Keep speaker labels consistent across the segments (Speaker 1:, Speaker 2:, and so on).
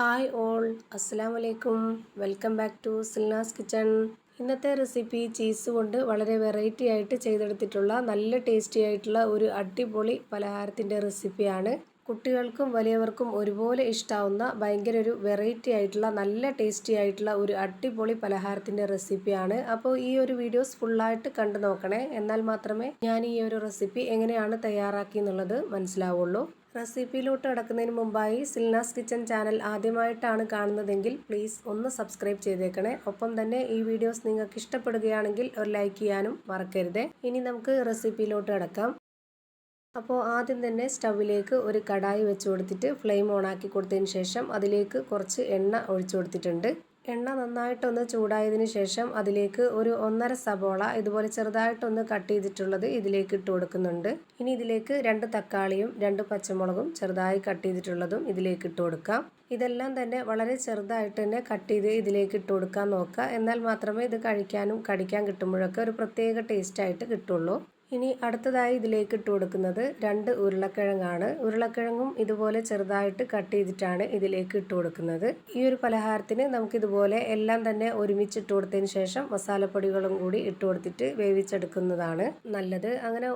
Speaker 1: Hi all അസ്സാം വലൈക്കും welcome back to Silnas kitchen. ഇന്നത്തെ റെസിപ്പി ചീസ് കൊണ്ട് വളരെ വെറൈറ്റി ആയിട്ട് ചെയ്തെടുത്തിട്ടുള്ള നല്ല ടേസ്റ്റി ആയിട്ടുള്ള ഒരു അടിപൊളി പലഹാരത്തിന്റെ റെസിപ്പിയാണ്. കുട്ടികൾക്കും വലിയവർക്കും ഒരുപോലെ ഇഷ്ടാവുന്ന ഭയങ്കര ഒരു വെറൈറ്റി ആയിട്ടുള്ള നല്ല ടേസ്റ്റി ആയിട്ടുള്ള ഒരു അടിപൊളി പലഹാരത്തിന്റെ റെസിപ്പിയാണ്. അപ്പോൾ ഈ ഒരു വീഡിയോസ് ഫുള്ളായിട്ട് കണ്ടു നോക്കണേ. എന്നാൽ മാത്രമേ ഞാൻ ഈ ഒരു റെസിപ്പി എങ്ങനെയാണ് തയ്യാറാക്കി എന്നുള്ളത് മനസ്സിലാവുള്ളൂ. റെസിപ്പിയിലോട്ട് കിടക്കുന്നതിന് മുമ്പായി സിൽനാസ് കിച്ചൻ ചാനൽ ആദ്യമായിട്ടാണ് കാണുന്നതെങ്കിൽ പ്ലീസ് ഒന്ന് സബ്സ്ക്രൈബ് ചെയ്തേക്കണേ. ഒപ്പം തന്നെ ഈ വീഡിയോസ് നിങ്ങൾക്ക് ഇഷ്ടപ്പെടുകയാണെങ്കിൽ ഒരു ലൈക്ക് ചെയ്യാനും മറക്കരുതേ. ഇനി നമുക്ക് റെസിപ്പിയിലോട്ട് കിടക്കാം. അപ്പോൾ ആദ്യം തന്നെ സ്റ്റൗവിലേക്ക് ഒരു കടായി വെച്ച് കൊടുത്തിട്ട് ഫ്ലെയിം ഓണാക്കി കൊടുത്തതിന് ശേഷം അതിലേക്ക് കുറച്ച് എണ്ണ ഒഴിച്ചു കൊടുത്തിട്ടുണ്ട്. എണ്ണ നന്നായിട്ടൊന്ന് ചൂടായതിന് ശേഷം അതിലേക്ക് ഒരു ഒന്നര സബോള ഇതുപോലെ ചെറുതായിട്ടൊന്ന് കട്ട് ചെയ്തിട്ടുള്ളത് ഇതിലേക്ക് ഇട്ട് കൊടുക്കുന്നുണ്ട്. ഇനി ഇതിലേക്ക് രണ്ട് തക്കാളിയും രണ്ട് പച്ചമുളകും ചെറുതായി കട്ട് ചെയ്തിട്ടുള്ളതും ഇതിലേക്ക് ഇട്ട് കൊടുക്കാം. ഇതെല്ലാം തന്നെ വളരെ ചെറുതായിട്ട് തന്നെ കട്ട് ചെയ്ത് ഇതിലേക്ക് ഇട്ട് കൊടുക്കാൻ നോക്കുക. എന്നാൽ മാത്രമേ ഇത് കഴിക്കാനും കടിക്കാൻ കിട്ടുമ്പോഴൊക്കെ ഒരു പ്രത്യേക ടേസ്റ്റ് ആയിട്ട് കിട്ടുള്ളൂ. ഇനി അടുത്തതായി ഇതിലേക്ക് ഇട്ട് കൊടുക്കുന്നത് രണ്ട് ഉരുളക്കിഴങ്ങാണ്. ഉരുളക്കിഴങ്ങും ഇതുപോലെ ചെറുതായിട്ട് കട്ട് ചെയ്തിട്ടാണ് ഇതിലേക്ക് ഇട്ട് കൊടുക്കുന്നത്. ഈ ഒരു പലഹാരത്തിന് നമുക്കിതുപോലെ എല്ലാം തന്നെ ഒരുമിച്ച് ഇട്ട് കൊടുത്തതിന് ശേഷം മസാലപ്പൊടികളും കൂടി ഇട്ട് കൊടുത്തിട്ട് വേവിച്ചെടുക്കുന്നതാണ് നല്ലത്. അങ്ങനെ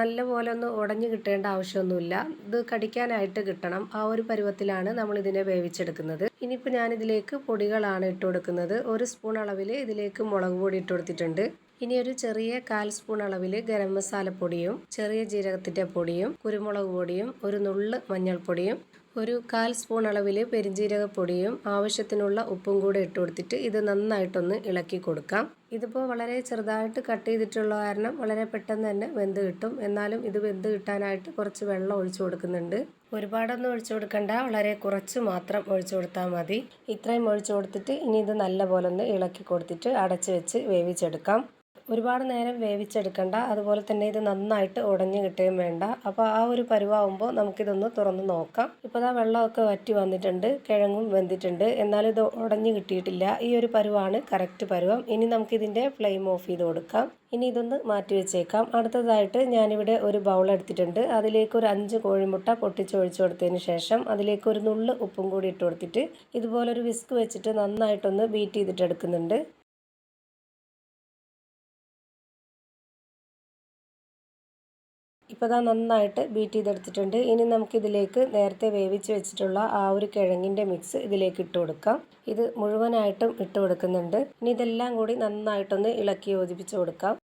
Speaker 1: നല്ല പോലെ ഒന്ന് ഉടഞ്ഞു കിട്ടേണ്ട ആവശ്യമൊന്നുമില്ല. ഇത് കടിക്കാനായിട്ട് കിട്ടണം. ആ ഒരു പരുവത്തിലാണ് നമ്മൾ ഇതിനെ വേവിച്ചെടുക്കുന്നത്. ഇനിയിപ്പോൾ ഞാനിതിലേക്ക് പൊടികളാണ് ഇട്ട് കൊടുക്കുന്നത്. ഒരു സ്പൂൺ അളവിൽ ഇതിലേക്ക് മുളക് പൊടി ഇട്ട് കൊടുത്തിട്ടുണ്ട്. ഇനി ഒരു ചെറിയ കാൽ സ്പൂൺ അളവിൽ ഗരം മസാലപ്പൊടിയും ചെറിയ ജീരകത്തിന്റെ പൊടിയും കുരുമുളക് പൊടിയും ഒരു നുള്ള് മഞ്ഞൾപ്പൊടിയും ഒരു കാൽ സ്പൂൺ അളവിൽ പെരിഞ്ജീരകപ്പൊടിയും ആവശ്യത്തിനുള്ള ഉപ്പും കൂടെ ഇട്ട് കൊടുത്തിട്ട് ഇത് നന്നായിട്ടൊന്ന് ഇളക്കി കൊടുക്കാം. ഇതിപ്പോൾ വളരെ ചെറുതായിട്ട് കട്ട് ചെയ്തിട്ടുള്ള കാരണം വളരെ പെട്ടെന്ന് തന്നെ വെന്ത് കിട്ടും. എന്നാലും ഇത് വെന്ത് കിട്ടാനായിട്ട് കുറച്ച് വെള്ളം ഒഴിച്ചു കൊടുക്കുന്നുണ്ട്. ഒരുപാടൊന്നും ഒഴിച്ചു കൊടുക്കണ്ട. വളരെ കുറച്ച് മാത്രം ഒഴിച്ചു കൊടുത്താൽ മതി. ഇത്രയും ഒഴിച്ചു കൊടുത്തിട്ട് ഇനി ഇത് നല്ലപോലെ ഒന്ന് ഇളക്കി കൊടുത്തിട്ട് അടച്ചു വെച്ച് വേവിച്ചെടുക്കാം. ഒരുപാട് നേരം വേവിച്ചെടുക്കണ്ട. അതുപോലെ തന്നെ ഇത് നന്നായിട്ട് ഉടഞ്ഞു കിട്ടുകയും വേണ്ട. അപ്പോൾ ആ ഒരു പരുവാകുമ്പോൾ നമുക്കിതൊന്ന് തുറന്ന് നോക്കാം. ഇപ്പോൾ ആ വെള്ളമൊക്കെ വറ്റി വന്നിട്ടുണ്ട്. കിഴങ്ങും വെന്തിട്ടുണ്ട്. എന്നാലും ഇത് ഉടഞ്ഞു കിട്ടിയിട്ടില്ല. ഈ ഒരു പരുവാണ് കറക്റ്റ് പരുവം. ഇനി നമുക്കിതിന്റെ ഫ്ലെയിം ഓഫ് ചെയ്ത് കൊടുക്കാം. ഇനി ഇതൊന്ന് മാറ്റി വെച്ചേക്കാം. അടുത്തതായിട്ട് ഞാനിവിടെ ഒരു ബൗൾ എടുത്തിട്ടുണ്ട്. അതിലേക്ക് ഒരു അഞ്ച് കോഴിമുട്ട പൊട്ടിച്ചൊഴിച്ചു കൊടുത്തതിന് ശേഷം അതിലേക്ക് ഒരു നുള്ള് ഉപ്പും കൂടി ഇട്ട് കൊടുത്തിട്ട് ഇതുപോലൊരു വിസ്ക് വെച്ചിട്ട് നന്നായിട്ടൊന്ന് ബീറ്റ് ചെയ്തിട്ട് എടുക്കുന്നുണ്ട്. ഇപ്പോൾ ഇതാ നന്നായിട്ട് ബീറ്റ് ചെയ്തെടുത്തിട്ടുണ്ട്. ഇനി നമുക്കിതിലേക്ക് നേരത്തെ വേവിച്ച് വെച്ചിട്ടുള്ള ആ ഒരു കിഴങ്ങിന്റെ മിക്സ് ഇതിലേക്ക് ഇട്ട് കൊടുക്കാം. ഇത് മുഴുവനായിട്ടും ഇട്ട് കൊടുക്കുന്നുണ്ട്. ഇനി ഇതെല്ലാം കൂടി നന്നായിട്ടൊന്ന് ഇളക്കി യോജിപ്പിച്ച് കൊടുക്കാം.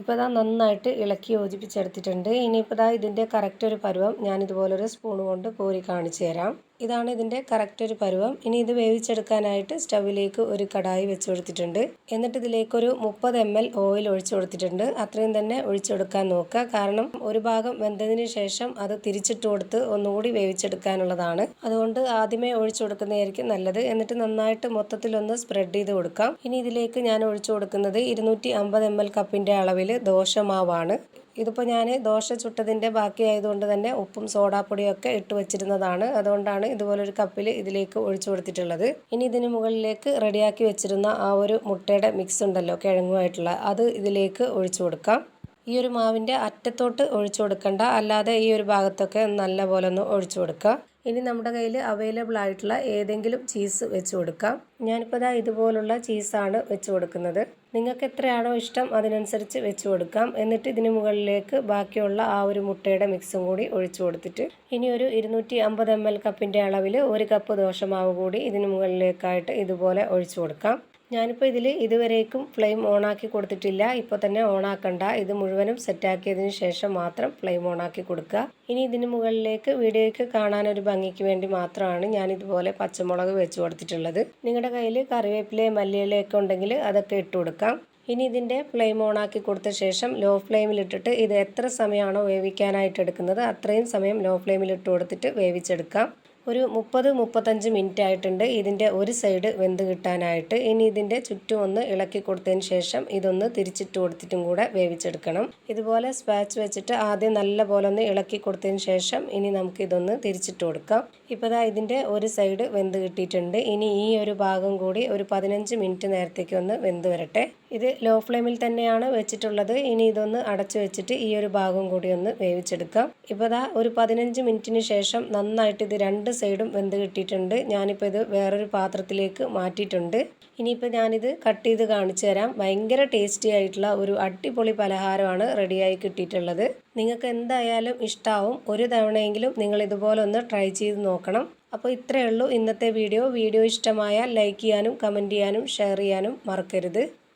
Speaker 1: ഇപ്പോൾ ഇതാ നന്നായിട്ട് ഇളക്കി യോജിപ്പിച്ചെടുത്തിട്ടുണ്ട്. ഇനിയിപ്പോൾ ഇതാ ഇതിന്റെ കറക്റ്റ് ഒരു പരുവം ഞാനിതുപോലൊരു സ്പൂൺ കൊണ്ട് കോരി കാണിച്ചു തരാം. ഇതാണ് ഇതിന്റെ കറക്റ്റ് ഒരു പരുവം. ഇനി ഇത് വേവിച്ചെടുക്കാനായിട്ട് സ്റ്റവിലേക്ക് ഒരു കടായി വെച്ച് കൊടുത്തിട്ടുണ്ട്. എന്നിട്ട് ഇതിലേക്ക് ഒരു മുപ്പത് എം എൽ ഓയിൽ ഒഴിച്ചു കൊടുത്തിട്ടുണ്ട്. അത്രയും തന്നെ ഒഴിച്ചെടുക്കാൻ നോക്കുക. കാരണം ഒരു ഭാഗം വെന്തതിന് ശേഷം അത് തിരിച്ചിട്ട് കൊടുത്ത് ഒന്നുകൂടി വേവിച്ചെടുക്കാനുള്ളതാണ്. അതുകൊണ്ട് ആദ്യമേ ഒഴിച്ചു കൊടുക്കുന്നതായിരിക്കും നല്ലത്. എന്നിട്ട് നന്നായിട്ട് മൊത്തത്തിലൊന്ന് സ്പ്രെഡ് ചെയ്ത് കൊടുക്കാം. ഇനി ഇതിലേക്ക് ഞാൻ ഒഴിച്ചു കൊടുക്കുന്നത് ഇരുന്നൂറ്റി അമ്പത് എം എൽ കപ്പിന്റെ അളവിൽ ദോശമാവാണ്. ഇതിപ്പോൾ ഞാൻ ദോശ ചുട്ടതിന്റെ ബാക്കിയായതുകൊണ്ട് തന്നെ ഉപ്പും സോഡാപ്പൊടിയൊക്കെ ഇട്ട് വെച്ചിരുന്നതാണ്. അതുകൊണ്ടാണ് ഇതുപോലൊരു കപ്പിൽ ഇതിലേക്ക് ഒഴിച്ചു കൊടുത്തിട്ടുള്ളത്. ഇനി ഇതിന് മുകളിലേക്ക് റെഡിയാക്കി വെച്ചിരുന്ന ആ ഒരു മുട്ടയുടെ മിക്സ് ഉണ്ടല്ലോ കിഴങ്ങുമായിട്ടുള്ള. അത് ഇതിലേക്ക് ഒഴിച്ചു കൊടുക്കാം. ഈ ഒരു മാവിന്റെ അറ്റത്തോട്ട് ഒഴിച്ചു കൊടുക്കണ്ട. അല്ലാതെ ഈ ഒരു ഭാഗത്തൊക്കെ നല്ല പോലെ ഒന്ന് ഒഴിച്ചു കൊടുക്കുക ഇനി നമ്മുടെ കയ്യിൽ അവൈലബിൾ ആയിട്ടുള്ള ഏതെങ്കിലും ചീസ് വെച്ച് കൊടുക്കാം. ഞാനിപ്പോൾ ഇതാ ഇതുപോലുള്ള ചീസാണ് വെച്ച് കൊടുക്കുന്നത്. നിങ്ങൾക്ക് എത്രയാണോ ഇഷ്ടം അതിനനുസരിച്ച് വെച്ച് കൊടുക്കാം. എന്നിട്ട് ഇതിന് മുകളിലേക്ക് ബാക്കിയുള്ള ആ ഒരു മുട്ടയുടെ മിക്സും കൂടി ഒഴിച്ചു കൊടുത്തിട്ട് ഇനി ഒരു ഇരുന്നൂറ്റി അമ്പത് എം എൽ കപ്പിന്റെ അളവിൽ ഒരു കപ്പ് ദോശമാവ് കൂടി ഇതിന് മുകളിലേക്കായിട്ട് ഇതുപോലെ ഒഴിച്ചു കൊടുക്കാം. ഞാനിപ്പോൾ ഇതിൽ ഇതുവരേക്കും ഫ്ലെയിം ഓണാക്കി കൊടുത്തിട്ടില്ല. ഇപ്പോൾ തന്നെ ഓണാക്കണ്ട. ഇത് മുഴുവനും സെറ്റാക്കിയതിന് ശേഷം മാത്രം ഫ്ലെയിം ഓണാക്കി കൊടുക്കുക. ഇനി ഇതിന് മുകളിലേക്ക് വീഡിയോയ്ക്ക് കാണാനൊരു ഭംഗിക്ക് വേണ്ടി മാത്രമാണ് ഞാൻ ഇതുപോലെ പച്ചമുളക് വെച്ച് കൊടുത്തിട്ടുള്ളത്. നിങ്ങളുടെ കയ്യിൽ കറിവേപ്പിലയും മല്ലിയിലയൊക്കെ ഉണ്ടെങ്കിൽ അതൊക്കെ ഇട്ട് കൊടുക്കാം. ഇനി ഇതിന്റെ ഫ്ലെയിം ഓണാക്കി കൊടുത്ത ശേഷം ലോ ഫ്ലെയിമിലിട്ടിട്ട് ഇത് എത്ര സമയമാണോ വേവിക്കാനായിട്ട് എടുക്കുന്നത് അത്രയും സമയം ലോ ഫ്ലെയിമിലിട്ട് കൊടുത്തിട്ട് വേവിച്ചെടുക്കാം. ഒരു മുപ്പത് മുപ്പത്തഞ്ച് മിനിറ്റ് ആയിട്ടുണ്ട് ഇതിന്റെ ഒരു സൈഡ് വെന്ത് കിട്ടാനായിട്ട്. ഇനി ഇതിന്റെ ചുറ്റും ഒന്ന് ഇളക്കി കൊടുത്തതിന് ശേഷം ഇതൊന്ന് തിരിച്ചിട്ട് കൊടുത്തിട്ടും കൂടെ വേവിച്ചെടുക്കണം. ഇതുപോലെ സ്പാച്ച് വെച്ചിട്ട് ആദ്യം നല്ല പോലെ ഒന്ന് ഇളക്കി കൊടുത്തതിന് ശേഷം ഇനി നമുക്ക് ഇതൊന്ന് തിരിച്ചിട്ട് കൊടുക്കാം. ഇപ്പോൾ ഇതിന്റെ ഒരു സൈഡ് വെന്ത് കിട്ടിയിട്ടുണ്ട്. ഇനി ഈ ഒരു ഭാഗം കൂടി ഒരു പതിനഞ്ച് മിനിറ്റ് നേരത്തേക്ക് ഒന്ന് വെന്ത് വരട്ടെ. ഇത് ലോ ഫ്ലെയിമിൽ തന്നെയാണ് വെച്ചിട്ടുള്ളത്. ഇനി ഇതൊന്ന് അടച്ചു വെച്ചിട്ട് ഈ ഒരു ഭാഗം കൂടി ഒന്ന് വേവിച്ചെടുക്കാം. ഇപ്പോൾ ദാ ഒരു പതിനഞ്ച് മിനിറ്റിന് ശേഷം നന്നായിട്ട് ഇത് രണ്ട് സൈഡും വെന്ത് കിട്ടിയിട്ടുണ്ട്. ഞാനിപ്പോൾ ഇത് വേറൊരു പാത്രത്തിലേക്ക് മാറ്റിയിട്ടുണ്ട്. ഇനിയിപ്പോൾ ഞാനിത് കട്ട് ചെയ്ത് കാണിച്ചു തരാം. ഭയങ്കര ടേസ്റ്റി ആയിട്ടുള്ള ഒരു അടിപൊളി പലഹാരമാണ് റെഡിയായി കിട്ടിയിട്ടുള്ളത്. നിങ്ങൾക്ക് എന്തായാലും ഇഷ്ടാവും. ഒരു തവണയെങ്കിലും നിങ്ങൾ ഇതുപോലെ ഒന്ന് ട്രൈ ചെയ്ത് നോക്കണം. അപ്പോൾ ഇത്രയേ ഉള്ളൂ ഇന്നത്തെ വീഡിയോ വീഡിയോ ഇഷ്ടമായാൽ ലൈക്ക് ചെയ്യാനും കമന്റ് ചെയ്യാനും ഷെയർ ചെയ്യാനും മറക്കരുത്.